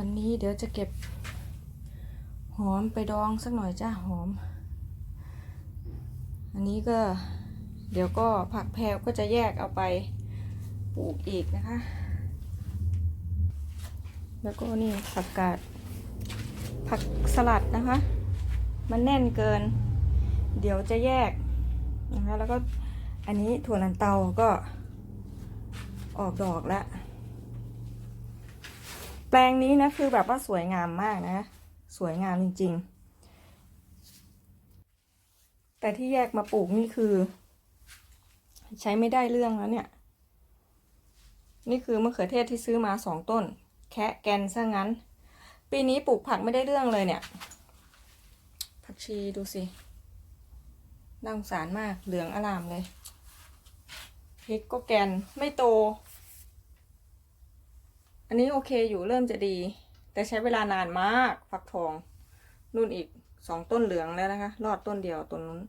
วันนี้เดี๋ยวจะเก็บ หอมไปดองสักหน่อยจ้าหอม อันนี้ก็เดี๋ยวก็ผักแพรวก็จะแยกเอาไปปลูกอีกนะคะ แล้วก็นี่ผักกาด ผักสลัดนะคะ มันแน่นเกิน เดี๋ยวจะแยกนะคะแล้วก็อันนี้ถั่วลันเตาก็ออกดอกแล้ว ลงนี้นะคือแบบว่าสวยงามมากนะ สวยงามจริง ๆ แต่ที่แยกมาปลูกนี่คือ ใช้ไม่ได้เรื่องแล้วเนี่ย นี่คือมะเขือเทศที่ซื้อมาสองต้น แคะแกนซะงั้น ปีนี้ปลูกผักไม่ได้เรื่องเลยเนี่ย ผักชีดูสิน่าสงสารมากเหลืองอลามเลยพริกก็แกนไม่โต อันนี้โอเคอยู่เริ่มจะดี แต่ใช้เวลานานมากฟักทองนู่นอีกสองต้นเหลืองแล้วนะคะ รอดต้นเดียวต้นนู้น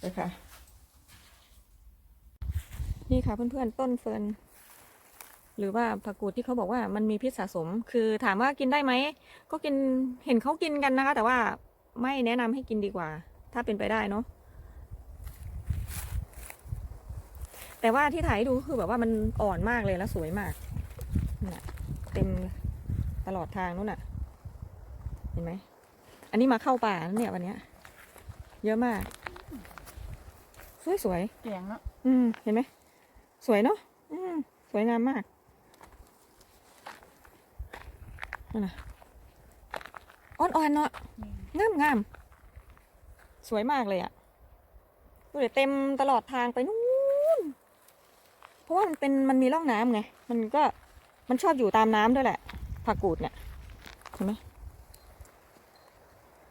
เลยค่ะนี่ค่ะเพื่อนๆ ต้นเฟิร์นหรือว่าผักกูดที่เขาบอกว่ามันมีพิษสะสม คือถามว่ากินได้ไหม ก็กินเห็นเขากินกันนะคะ แต่ว่าไม่แนะนำให้กินดีกว่า ถ้าเป็นไปได้เนาะแต่ว่าที่ถ่ายให้ดูคือแบบว่ามันอ่อนมากเลยแล้วสวยมาก เต็มตลอดทางนู้นน่ะ เห็นไหม อันนี้มาเข้าป่านะเนี่ยวันเนี้ย เยอะมาก สวยสวยๆเสียงเนาะอืมเห็นไหม สวยเนาะอืมสวยงามมากนั่นน่ะอ่อนๆเนาะงามงามสวยมากเลยอะดูเดี๋ยวเต็มตลอดทางไปนู่น เพราะว่ามันเป็นมันมีร่องน้ำไง มันก็ มันชอบอยู่ตามน้ำด้วยแหละ ผักกูดเนี่ยเห็นไหม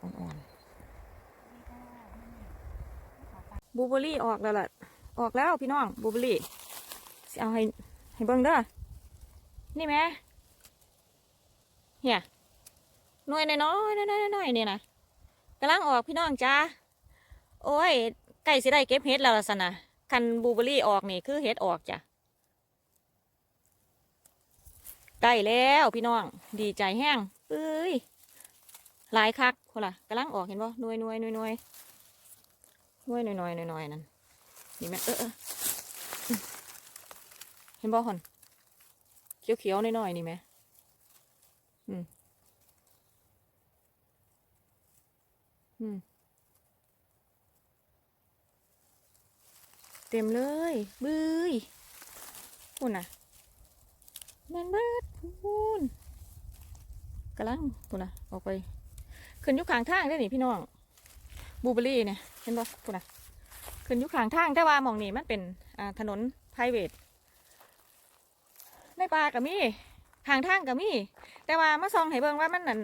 อ่อนๆบลูเบอรี่ออกแล้วล่ะ ออกแล้วพี่น้องบลูเบอรี่เอาให้ให้เบิ่งเด้อ นี่ไหมเฮียหน่วยน้อยๆน้อยน้อยนี่นะกำลังออกพี่น้องจ้า โอ้ยใกล้สิได้เก็บเห็ดแล้วล่ะสนะคันบลูเบอร์รี่ออกนี่คือเห็ดออกจ้ะ ใกล้แล้วพี่น้อง ดีใจแห้งเอ้ยหลายคักคนละกำลังออกเห็นบ่น่วยน่วยน่วยน่วยน่วยน่วยน่วยนวยนวยนั่นนี่แม่เออเห็นบ่หอนเขียวเขียวๆหน่อยๆนี่แม่อืมอืมเต็มเลยบื้ยพูนน่ะ แมนเบิดพูนกำลังพูนนะออกไป ขึ้นยุคขางทางได้อนี่พี่น้องบูเบอรี่เนี่ยเห็นบ่พูนนะขึ้นยู่ข้างทางแต่ว่ามองนี้มันเป็นถนน p r i v a t ในป่าก็มีข้างทางก็มีแต่ว่ามาส่องให้เบิ่งว่ามันนั่น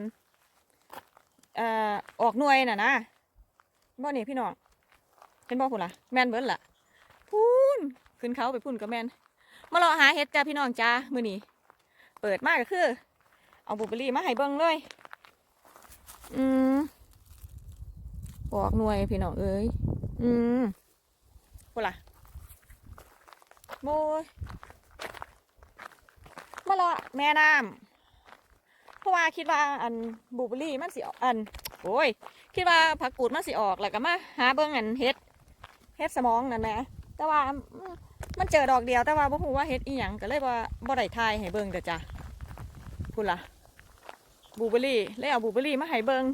ออกหน่วยน่ะนะบ่นี่พี่น้องเห็นบ่พุ่นละแมนเบิ่นล่ะพูนขึ้นเขาไปพุ่นก็แมน มาเลาะหาเห็ดจ้าพี่น้องจ้ามือนี้เปิดมากก็คือ เอาบลูเบอรี่มาให้เบิ่งเลย อืมออกหน่วยพี่น้องเอ้ยอืมพูดล่ะโมยมาละแม่น้ำเพราะว่าคิดว่าอันบลูเบอรี่มันสิออกอันโอ้ยคิดว่าผักกูดมันสิออกแล้วก็มาหาเบิ่งอันเฮ็ดเฮ็ดสมองนั่นแหละแต่ว่า มันเจอดอกเดียวแต่ว่าบ่ฮู้ว่าเฮ็ดอีหยังก็เลยว่าบ่ได้ทายให้เบิ่งเด้อจ้ะพูดล่ะบูเบอรี่เลยเอาบูเบอรี่มาให้เบิ่ง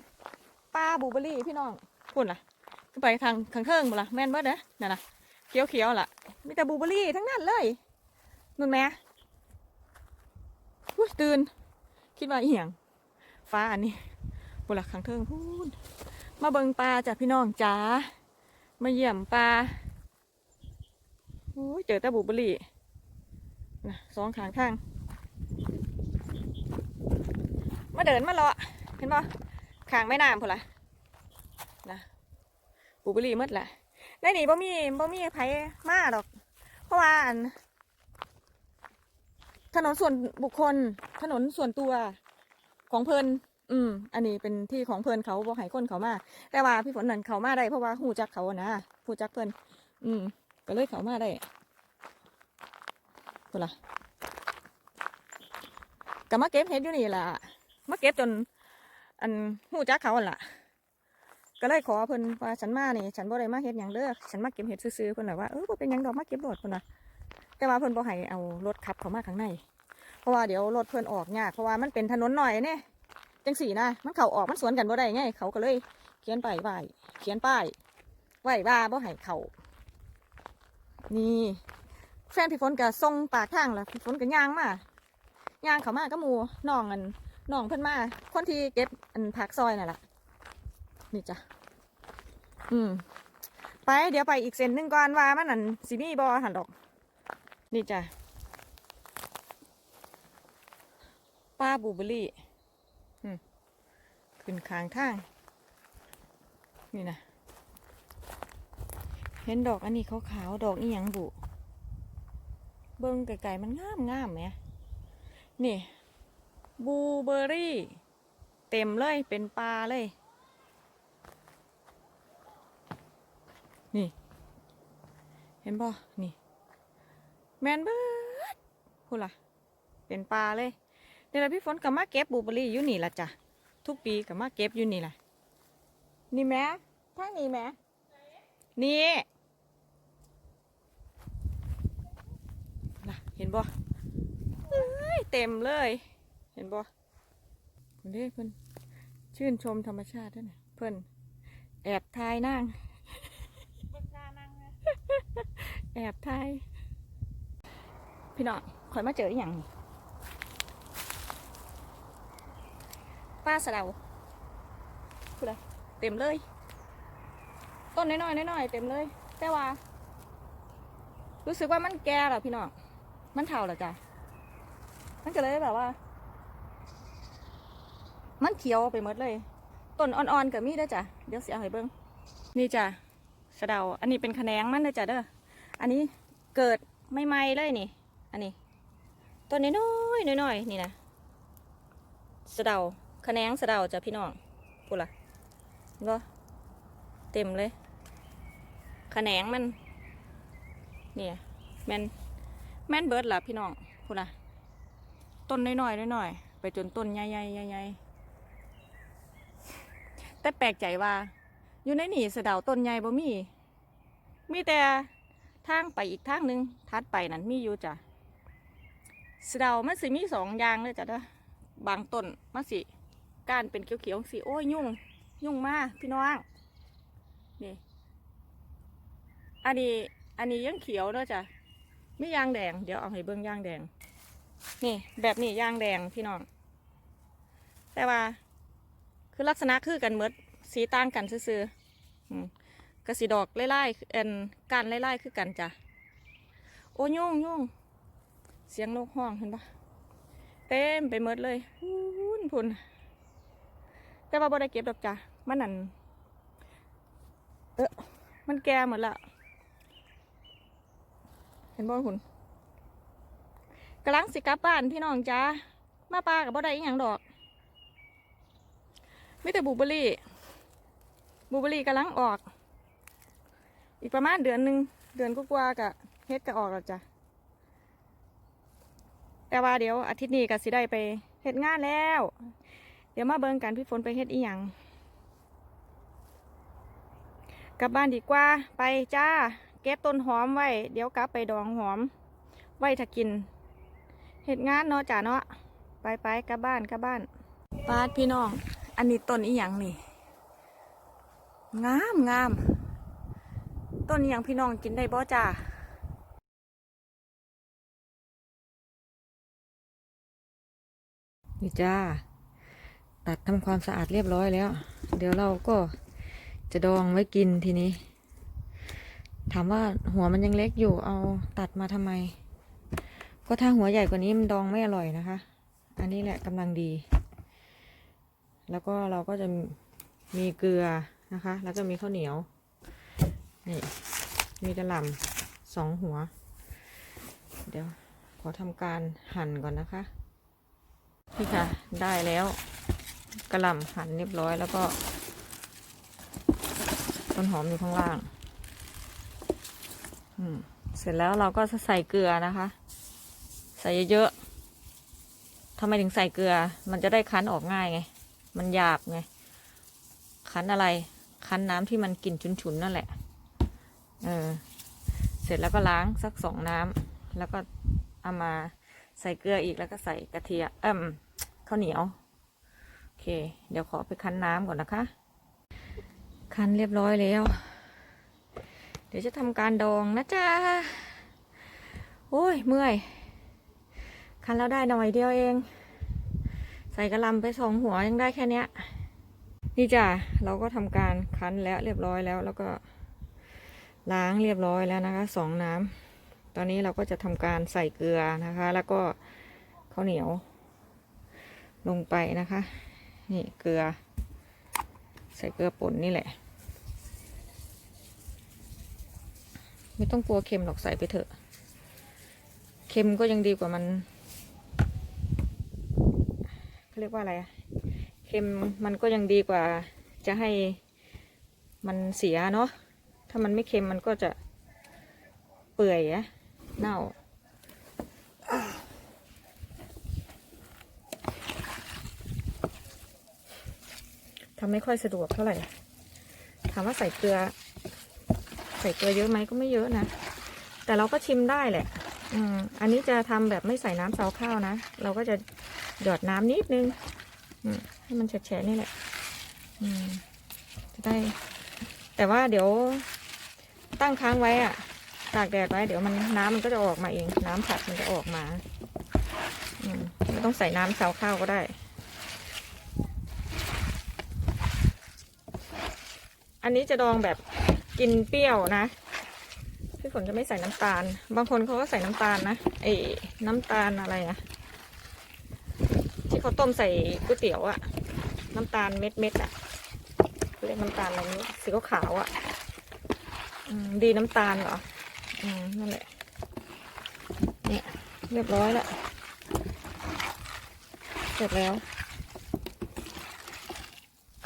ป้าบูเบอรี่พี่น้องพูดล่ะขึ้นไปทางข้างเทิงบ่ล่ะแม่นเบิดเด้อนั่นน่ะเขียวเขียวๆล่ะมีแต่บูเบอรี่ทั้งนั้นเลยนู่นแหม่อุ้ยตื่นคิดว่าอีหยังฟ้าอันนี้บ่ล่ะข้างเทิงพูนมาเบิ่งปลาจ้ะพี่น้องจ๋ามาเยี่ยมปลา โอ้ยเจอแต่บลูเบอร์รี่นะสองขางทาง มาเดินมาเลาะเห็นบ่ข้างแม่น้ำพุ่นล่ะนะบลูเบอร์รี่หมดแหละในนี่บ่มีบ่มีไผมาดอก เพราะว่าอันถนนส่วนบุคคล ถนนส่วนตัวของเพลินอืม อันนี้เป็นที่ของเพลินเขาบ่ให้คนเขามา แต่ว่าพี่ฝนนั่นเขามาได้เพราะว่าหูจักเขานะหูจักเพลินอืม ก็เลยเขามาได้คนละก็มาเก็บเห็ดอยู่นี่ล่ะมาเก็บจน อันหูจักเขาอันล่ะ ก็เลยขอเพิ่นว่าฉันมานี่ ฉันบ่ได้มาเฮ็ดหยังเด้อฉันมาเก็บเห็ดซื่อๆเพิ่นน่ะว่าเออบ่เป็นหยังดอกมาเก็บโดดเพิ่นน่ะแต่ว่าเพิ่นบ่ให้เอารถขับเข้ามาข้างใน เพราะว่าเดี๋ยวรถเพิ่นออกยากเพราะว่ามันเป็นถนนหน่อยเนี่ยจังสี่นะมันเข้าออกมันสวนกันบ่ได้ไงเขาก็เลย เขียนป้ายไว้เขียนป้ายไว้ว่าบ่ให้เข้า นี่ แฟนพี่ฝนก็ส่งปากทางล่ะพี่ฝนก็ย่างมาย่างเขามาก็มูน้องอันน้องเพิ่นมา คนที่เก็บอันผักซอยน่ะล่ะ นี่จ้ะ อืม ไปเดี๋ยวไปอีกเส้นหนึงก่อนว่ามันนั่นสิมีบ่หันดอก นี่จ้ะป้าบูเบอร์รี่ขึ้นข้างทาง นี่นะ เห็นดอกอันนี้ขาวๆดอกอีหยังบุ เบิ่งไกลๆมันงามงามไหมนี่บูเบอร์รี่ เต็มเลยเป็นปลาเลย นี่ เห็นบ่นี่ แมนเบิร์ดพูดล่ะ เป็นปลาเลยนี่แหละพี่ฝนกับมาเก็บบูเบอร์รี่อยู่นี่ละจ้ะทุกปีกับมาเก็บอยู่นี่แหละนี่แม่ทางนี้แม่นี่ล่ะ เห็นบ่เอ้ยเต็มเลย เห็นบ่คนนี้เพิ่นชื่นชมธรรมชาติด้วยนะเพิ่นแอบทายนั่งแอบทายพี่น้องคอยมาเจออหย่างนี้ป้าสะเดาพูดเลยเต็มเลย ต้นน้อยๆน้อยๆเต็มเลย แต่ว่า รู้สึกว่ามันแก่แล้วพี่น้อง มันเฒ่าแล้วจ้ะมันก็เลยแบบว่า มันเขียวไปหมดเลยต้นอ่อนๆกับมีเด้อจ้ะเดี๋ยวเสียให้เบิ้งนี่จ้ะสะเดา อันนี้เป็นแขนงมันเด้จ้ะเด้ออันนี้เกิดไม่ไหมเลยนี่ อันนี้ต้นน้อยๆน้อยๆนี่นะสะเดาแขนงสะเดาจ้ะพี่น้องพูดละเห็นบ่เต็มเลยแขนงมัน เนี่ยแมน แม่นเบิร์ดล่ะพี่น้องพูดละต้นน้อยๆน้อยๆไปจนต้นใหญ่ๆใหญ่ๆแต่แปลกใจว่า อยู่ในนี่สะดาวต้นใหญ่บ่มี มีแต่ทางไปอีกทางหนึ่งทัดไปนั่นมีอยู่จ้ะสะดามันสิมีสองอย่างเลยจ้ะเด้อบางต้นมันสิก้านเป็นเขียวๆสีโอ้ยยุ่ง ยุ่งมากพี่น้องนี่อันนี้อันนี้ยังเขียวเด้อจ้ะ ไม่ยางแดง เดี๋ยวเอาให้เบิ้งยางแดง นี่ แบบนี้ยางแดงพี่น้อง แต่ว่า คือลักษณะคือกันเมดสีต่างกันซื่อๆกระสีดอกไล่ๆเอ็นการไล่ๆคือกันจ้ะ โอ้ยุ่งยุ่งเสียงนกห้องเห็นปะเต็มไปหมดเลยพุ่นพุ่นแต่ว่าบ่ได้เก็บดอกจ้ะ มันนั่น เออมันแก่หมดละ เห็นบ่คุณกำลังสิกลับบ้านพี่น้องจ้ามาปลากับบ่ได้อีหยังดอกไมีแต่บูเบอรี่บูเบอรี่กำลังออก อีกประมาณเดือนหนึ่งเดือนกว่ากะเฮ็ดก็ออกแล้วจ้ะแต่ว่าเดี๋ยวอาทิตย์นี้ก็สิได้ไปเฮ็ดงานแล้ว เดี๋ยวมาเบิ่งกันพี่ฝนไปเฮ็ดอีหยังกลับบ้านดีกว่าไปจ้า ก็บต้นหอมไว้ เดี๋ยวกลับไปดองหอม ไว้ถ้ากินเฮ็ดงานเนาะจ้าเนาะไปไปกลับบ้านกลับบ้านปาดพี่น้อง อันนี้ต้นอีหยังนี่ งามงามต้นอีหยังพี่น้องกินได้บ่จ้านี่จ้า ตัดทำความสะอาดเรียบร้อยแล้ว เดี๋ยวเราก็จะดองไว้กินทีนี้ ถามว่าหัวมันยังเล็กอยู่เอาตัดมาทำไม ก็ถ้าหัวใหญ่กว่านี้มันดองไม่อร่อยนะคะ อันนี้แหละกำลังดี แล้วก็เราก็จะมีเกลือนะคะ แล้วก็มีข้าวเหนียว นี่ มีกระหล่ำสองหัว เดี๋ยวขอทำการหั่นก่อนนะคะนี่ค่ะ ได้แล้วกระหล่ำหั่นเรียบร้อยแล้วก็ต้นหอมอยู่ข้างล่าง เสร็จแล้วเราก็ใส่เกลือนะคะ ใส่เยอะๆทำไมถึงใส่เกลือ มันจะได้คั้นออกง่ายไง มันหยาบไง คั้นอะไร คั้นน้ำที่มันกลิ่นฉุนๆนั่นแหละ เออ เสร็จแล้วก็ล้างสักสองน้ำแล้วก็เอามาใส่เกลืออีกแล้วก็ใส่กระเทียมเอิ่มข้าวเหนียว โอเค เดี๋ยวขอไปคั้นน้ำก่อนนะคะ คั้นเรียบร้อยแล้ว ดี๋ยวจะทำการดองนะจ๊ะ โอ้ยเมื่อย คันแล้วได้หน่อยเดียวเอง ใส่กระลำไปสองหัวยังได้แค่เนี้ย นี่จ้ะเราก็ทำการคั้นแล้วเรียบร้อยแล้วแล้วก็ล้างเรียบร้อยแล้วนะคะสองน้ำตอนนี้เราก็จะทำการใส่เกลือนะคะ แล้วก็ข้าวเหนียว ลงไปนะคะ นี่เกลือ ใส่เกลือป่นนี่แหละ ไม่ต้องกลัวเค็มหรอกใส่ไปเถอะ เค็มก็ยังดีกว่ามันเขาเรียกว่าอะไรอะเค็มมันก็ยังดีกว่า จะให้มันเสียเนาะ ถ้ามันไม่เค็มมันก็จะเปื่อยอะเน่าทำไม่ค่อยสะดวกเท่าไหร่ ถามว่าใส่เกลือ ส่เกลือเยอะไหมก็ไม่เยอะนะ แต่เราก็ชิมได้แหละ อืมอันนี้จะทำแบบไม่ใส่น้ำซาวข้าวนะ เราก็จะหยอดน้ำนิดนึงให้มันแฉะๆนี่แหละ อืมจะได้ แต่ว่าเดี๋ยวตั้งค้างไว้อะตากแดดไว้เดี๋ยวมันน้ำมันก็จะออกมาเอง น้ำผัดมันจะออกมา อืมไม่ต้องใส่น้ำซาวข้าวก็ได้อันนี้จะดองแบบ กินเปรี้ยวนะ พี่ฝนจะไม่ใส่น้ำตาล บางคนเขาก็ใส่น้ำตาลนะไอ้น้ำตาลอะไรอะที่เขาต้มใส่ก๋วยเตี๋ยวอะน้ำตาลเม็ดเม็ดๆอะเรียกน้ำตาลอะไรนี้สีขาวอะอดีน้ำตาลเหรออืมนั่นแหละเนี่ยเรียบร้อยแล้วเสร็จแล้ว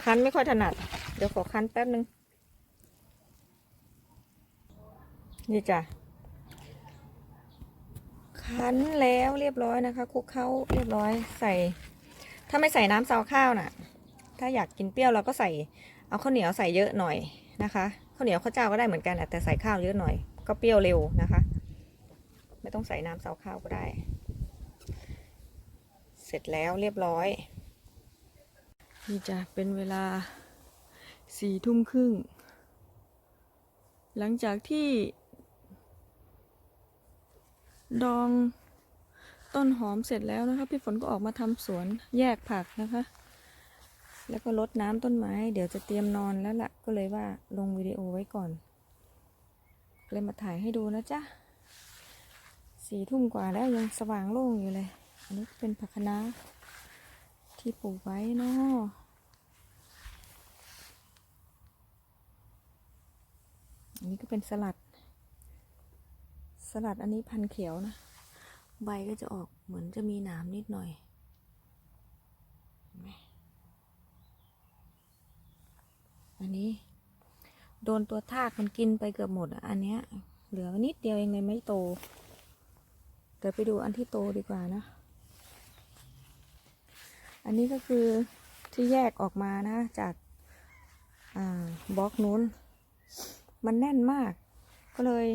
คั้นไม่ค่อยถนัด เดี๋ยวขอคั้นแป๊บนึง นี่จ้ะคั้นแล้วเรียบร้อยนะคะคลุกเคล้าเรียบร้อยใส่ ถ้าไม่ใส่น้ำซาวข้าวน่ะ ถ้าอยากกินเปรี้ยวเราก็ใส่เอาข้าวเหนียวใส่เยอะหน่อยนะคะข้าวเหนียวข้าวเจ้าก็ได้เหมือนกันแหละแต่ใส่ข้าวเยอะหน่อย ก็เปรี้ยวเร็วนะคะ ไม่ต้องใส่น้ำซาวข้าวก็ได้ เสร็จแล้วเรียบร้อยนี่จะเป็นเวลาสี่ทุ่มครึ่ง หลังจากที่ ดองต้นหอมเสร็จแล้วนะคะ พี่ฝนก็ออกมาทำสวนแยกผักนะคะ แล้วก็ลดน้ำต้นไม้ เดี๋ยวจะเตรียมนอนแล้วละ่ะ ก็เลยว่าลงวิดีโอไว้ก่อน เลยมาถ่ายให้ดูนะจ๊ะสี่ทุ่มกว่าแล้วยังสว่างโล่งอยู่เลย อันนี้เป็นผักคะน้าที่ปลูกไว้เนาะอันนี้ก็เป็นสลัด สลัดอันนี้พันเขียวนะ ใบก็จะออกเหมือนจะมีหนามนิดหน่อยอันนี้ โดนตัวทากมันกินไปเกือบหมดอันเนี้ย เหลือนิดเดียวเองเลยไม่โตเดี๋ยวไปดูอันที่โตดีกว่านะ อันนี้ก็คือที่แยกออกมานะ จากบล็อกนู้น มันแน่นมาก ก็เลย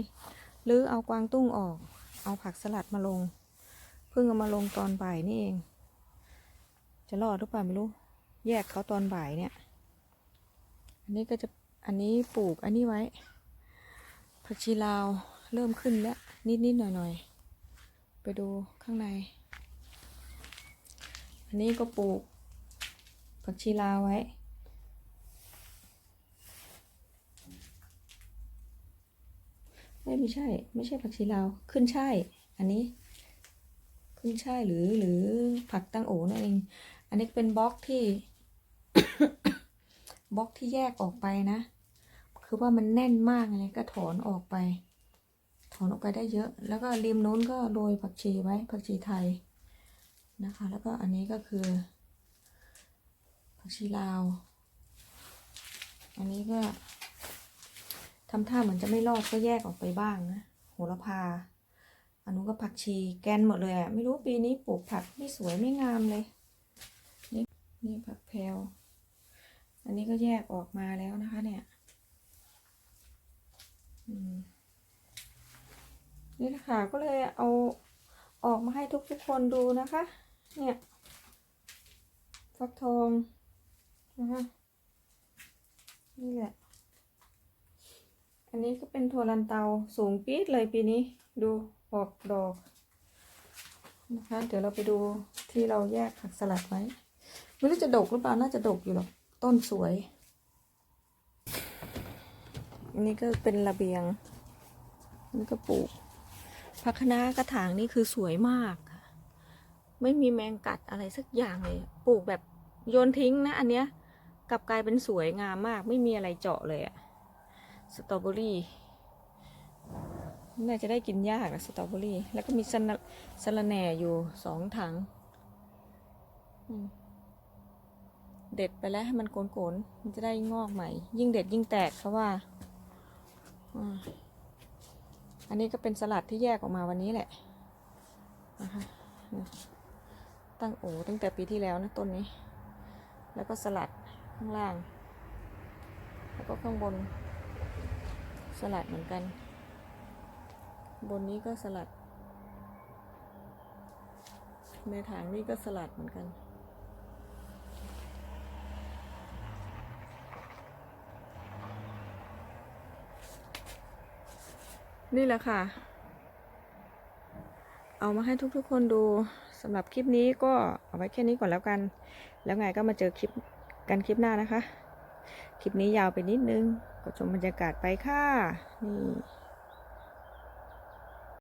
หรือเอากวางตุ้งออก เอาผักสลัดมาลง เพิ่งเอามาลงตอนบ่ายนี่เอง จะรอดหรือเปล่าไม่รู้ แยกเขาตอนบ่ายเนี่ย อันนี้ก็จะ อันนี้ปลูกอันนี้ไว้ ผักชีลาวเริ่มขึ้นแล้ว นิดนิดหน่อยหน่อยๆ ไปดูข้างใน อันนี้ก็ปลูกผักชีลาวไว้ ไม่ใช่ ไม่ใช่ผักชีลาว ขึ้นช่ายอันนี้ ขึ้นช่ายหรือหรือผักตั้งโอนั่นเอง อันนี้เป็นบล็อกที่บล็อกที่แยกออกไปนะ คือว่ามันแน่นมากเลยก็ถอนออกไป ถอนออกไปได้เยอะ แล้วก็ริมนู้นก็โรยผักชีไว้ ผักชีไทยนะคะ แล้วก็อันนี้ก็คือ ผักชีลาว อันนี้ก็ ทำท่าเหมือนจะไม่รอดก็แยกออกไปบ้างนะโหระพา อันนู้นก็ผักชีแกนหมดเลยอะไม่รู้ปีนี้ปลูกผักไม่สวยไม่งามเลย นี่นี่ผักแพรวอันนี้ก็แยกออกมาแล้วนะคะเนี่ยนี่แหละค่ะก็เลยเอาออกมาให้ทุกๆคนดูนะคะ เนี่ยฟักทองนะคะนี่แหละ อันนี้ก็เป็นถั่วลันเตาสูงปี๊ดเลยปีนี้ ดูออกดอกนะคะ เดี๋ยวเราไปดูที่เราแยกผักสลัดไว้ไม่รู้จะดกหรือเปล่าน่าจะดกอยู่หรอกต้นสวย อันนี้ก็เป็นระเบียงนนี้ก็ปลูกผักคะน้ากระถางนี่คือสวยมากไม่มีแมงกัดอะไรสักอย่างเลย ปลูกแบบโยนทิ้งนะ อันเนี้ยกลับกลายเป็นสวยงามมาก ไม่มีอะไรเจาะเลยอะ สตรอเบอรี่น่าจะได้กินยากอะสตรอเบอรี่ แล้วก็มีสนะสะระแหน่อยู่สองถัง เด็ดไปแล้วให้มันโกนๆ มันจะได้งอกใหม่ ยิ่งเด็ดยิ่งแตกเขาว่า อันนี้ก็เป็นสลัดที่แยกออกมาวันนี้แหละนะคะตั้งโอ้ตั้งแต่ปีที่แล้วนะต้นนี้ แล้วก็สลัดข้างล่าง แล้วก็ข้างบน สลัดเหมือนกัน บนนี้ก็สลัด ในถังนี้ก็สลัดเหมือนกัน นี่แหละค่ะ เอามาให้ทุกๆคนดูสำหรับคลิปนี้ก็เอาไว้แค่นี้ก่อนแล้วกัน แล้วไงก็มาเจอคลิปกันคลิปหน้านะคะ คลิปนี้ยาวไปนิดนึงก็ชมบรรยากาศไปค่ะ นี่